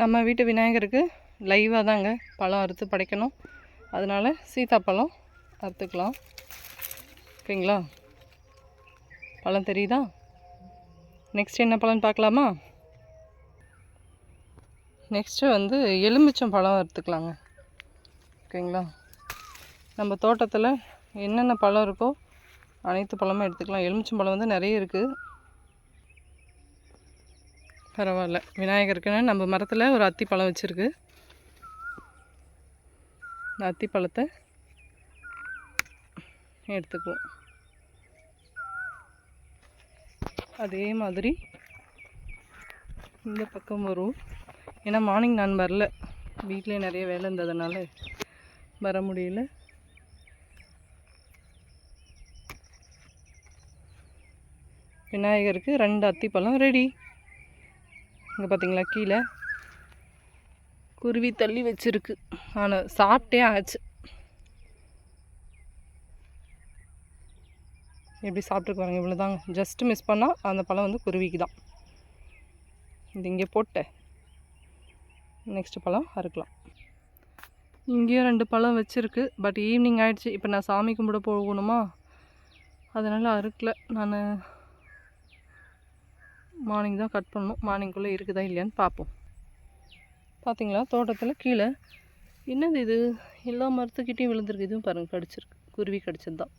நம்ம வீட்டு விநாயகருக்கு லைவாக தாங்க பழம் அறுத்து படைக்கணும். அதனால் சீதாப்பழம் அறுத்துக்கலாம். ஓகேங்களா? பழம் தெரியுதா? நெக்ஸ்ட் என்ன பழம்னு பார்க்கலாமா? நெக்ஸ்ட்டு வந்து எலுமிச்சம் பழம் அறுத்துக்கலாங்க. ஓகேங்களா? நம்ம தோட்டத்தில் என்னென்ன பழம் இருக்கோ அனைத்து பழமும் எடுத்துக்கலாம். எலுமிச்சம் பழம் வந்து நிறைய இருக்குது பரவாயில்ல. விநாயகருக்குன்னு நம்ம மரத்தில் ஒரு அத்தி பழம் வச்சுருக்கு. இந்த அத்தி பழத்தை எடுத்துக்குவோம். அதே மாதிரி இந்த பக்கம் வரும். ஏன்னா மார்னிங் நான் வரல. வீட்டிலே நிறைய வேலை இருந்ததுனால வர முடியல. விநாயகருக்கு ரெண்டு அத்திப்பழம் ரெடி இங்கே பார்த்தீங்களா கீழே? குருவி தள்ளி வச்சுருக்கு. ஆனால் சாப்பிட்டே ஆச்சு. எப்படி சாப்பிட்ருக்கு பாருங்க இவ்வளோ தாங்க ஜஸ்ட்டு மிஸ் பண்ணால் அந்த பழம் வந்து குருவிக்கு தான் இது இங்கே போட்டேன் நெக்ஸ்ட்டு பழம் அறுக்கலாம். இங்கேயும் ரெண்டு பழம் வச்சுருக்கு. பட் ஈவினிங் ஆகிடுச்சு இப்போ நான் சாமி கும்பிட போகணுமா? அதனால் அறுக்கல. நான் மார்னிங் தான் கட் பண்ணணும். மார்னிங்குள்ளே இருக்குதா இல்லையான்னு பார்ப்போம். பார்த்தீங்களா தோட்டத்தில் கீழே என்னது இது? எல்லா மரத்துக்கிட்டேயும் விழுந்திருக்கு. இதுவும் பாருங்கள் கடிச்சிருக்கு. குருவி கடிச்சது தான்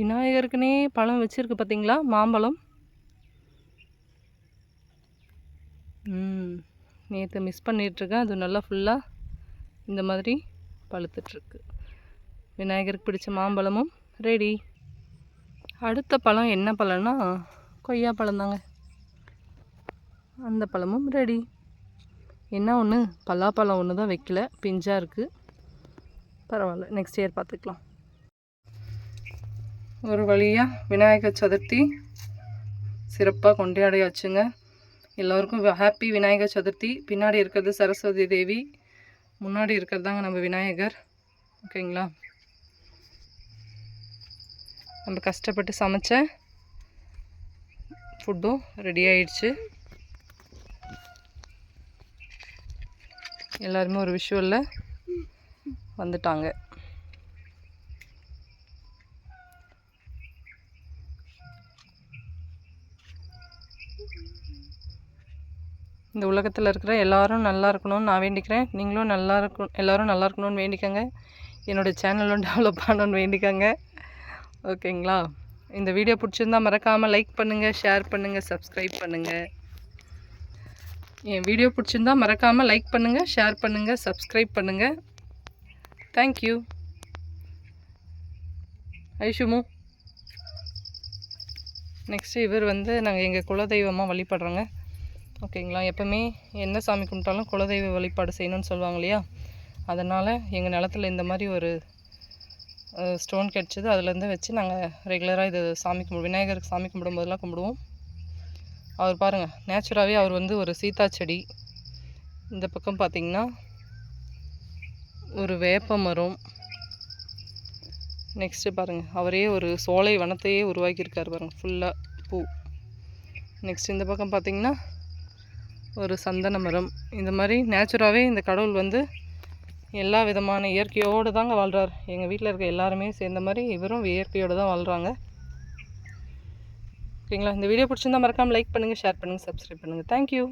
விநாயகருக்குனே பழம் வச்சுருக்கு பார்த்தீங்களா மாம்பழம். ம் நேற்று மிஸ் பண்ணிகிட்ருக்கேன் அது நல்லா ஃபுல்லாக இந்த மாதிரி பழுத்துட்ருக்கு விநாயகருக்கு பிடிச்ச மாம்பழமும் ரெடி அடுத்த பழம் என்ன பழம்னா கொய்யா பழம் தாங்க அந்த பழமும் ரெடி என்ன ஒன்று பலாப்பழம் ஒன்று தான் வைக்கல. பிஞ்சாக இருக்குது பரவாயில்ல. நெக்ஸ்ட் இயர் பார்த்துக்கலாம் ஒரு வழியாக விநாயகர் சதுர்த்தி சிறப்பாக கொண்டாடியாச்சுங்க. எல்லோருக்கும் ஹாப்பி விநாயகர் சதுர்த்தி. பின்னாடி இருக்கிறது சரஸ்வதி தேவி. முன்னாடி இருக்கிறது தாங்க நம்ம விநாயகர். ஓகேங்களா நம்ம கஷ்டப்பட்டு சமைச்ச ஃபுட்டும் ரெடி ஆயிடுச்சு. எல்லாருமே ஒரு விஷுவலில் வந்துட்டாங்க. இந்த உலகத்தில் இருக்கிற எல்லாரும் நல்லா இருக்கணும்னு நான் வேண்டிக்கிறேன். நீங்களும் நல்லா இருக்கணும் எல்லோரும் நல்லா இருக்கணும்னு வேண்டிக்கோங்க. என்னோடய சேனலும் டெவலப் பண்ணணும்னு வேண்டிக்கோங்க. ஓகேங்களா? இந்த வீடியோ பிடிச்சிருந்தா மறக்காமல் லைக் பண்ணுங்கள் ஷேர் பண்ணுங்கள் சப்ஸ்கிரைப் பண்ணுங்கள் என் வீடியோ பிடிச்சிருந்தா மறக்காமல் லைக் பண்ணுங்கள் ஷேர் பண்ணுங்கள் சப்ஸ்கிரைப் பண்ணுங்கள் தேங்க்யூ ஐஷுமு நெக்ஸ்ட்டு இவர் வந்து நாங்கள் எங்கள் குலதெய்வமாக வழிபடுறோங்க. ஓகேங்களா? எப்போவுமே என்ன சாமி கும்பிட்டாலும் குலதெய்வ வழிபாடு செய்யணும்னு சொல்லுவாங்க இல்லையா? அதனால் எங்கள் நிலத்தில் இந்த மாதிரி ஒரு ஸ்டோன் கிடச்சிது. அதுலேருந்து வச்சு நாங்கள் ரெகுலராக இது சாமி கும்பிடு விநாயகருக்கு சாமி கும்பிடும்போதெல்லாம் கும்பிடுவோம். அவர் பாருங்கள் நேச்சுராகவே அவர் வந்து ஒரு சீதா செடி. இந்த பக்கம் பார்த்திங்கன்னா ஒரு வேப்ப மரம். நெக்ஸ்ட்டு பாருங்கள் அவரே ஒரு சோலை வனத்தையே உருவாக்கியிருக்கார் பாருங்கள் ஃபுல்லாக பூ. நெக்ஸ்ட் இந்த பக்கம் பார்த்திங்கன்னா ஒரு சந்தன மரம். இந்த மாதிரி நேச்சுராகவே இந்த கடவுள் வந்து எல்லா விதமான இயற்கையோடு தாங்க வாழ்கிறார் எங்கள் வீட்டில் இருக்க எல்லாருமே சேர்ந்த மாதிரி இவரும் இயற்கையோடு தான் வாழ்கிறாங்க ஓகேங்களா? இந்த வீடியோ பிடிச்சிருந்தா மறக்காமல் லைக் பண்ணுங்கள் ஷேர் பண்ணுங்கள் சப்ஸ்கிரைப் பண்ணுங்கள் தேங்க்யூ